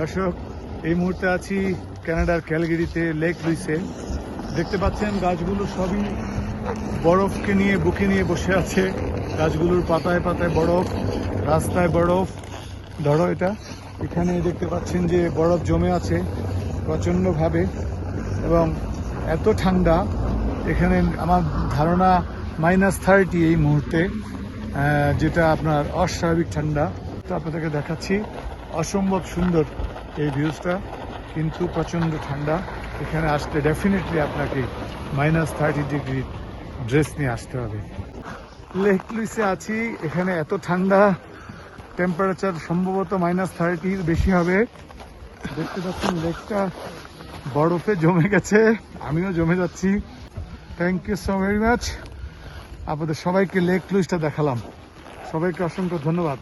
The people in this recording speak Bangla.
দর্শক, এই মুহূর্তে আছি কানাডার ক্যালগেরিতে লেক লুইসে। দেখতে পাচ্ছেন, গাছগুলো সবই বরফকে নিয়ে, বুকে নিয়ে বসে আছে। গাছগুলোর পাতায় পাতায় বরফ, রাস্তায় বরফ। ধরো এটা। এখানে দেখতে পাচ্ছেন যে বরফ জমে আছে প্রচণ্ডভাবে এবং এত ঠান্ডা। এখানে আমার ধারণা মাইনাস থার্টি এই মুহূর্তে যেটা আপনার অস্বাভাবিক ঠান্ডা। তো আপনাদেরকে দেখাচ্ছি। অসম্ভব সুন্দর এই ভিউজটা কিন্তু প্রচণ্ড ঠান্ডা। এখানে আসতে ডেফিনেটলি আপনাকে মাইনাস থার্টি ডিগ্রি ড্রেস নিয়ে আসতে হবে। লেক লুইসে আছি, এখানে এত ঠান্ডা টেম্পারেচার সম্ভবত মাইনাস থার্টির বেশি হবে। দেখতে পাচ্ছেন লেকটা বরফে জমে গেছে, আমিও জমে যাচ্ছি। Thank you so very much আপনাদের সবাইকে লেক লুইসটা দেখালাম। সবাইকে অসংখ্য ধন্যবাদ।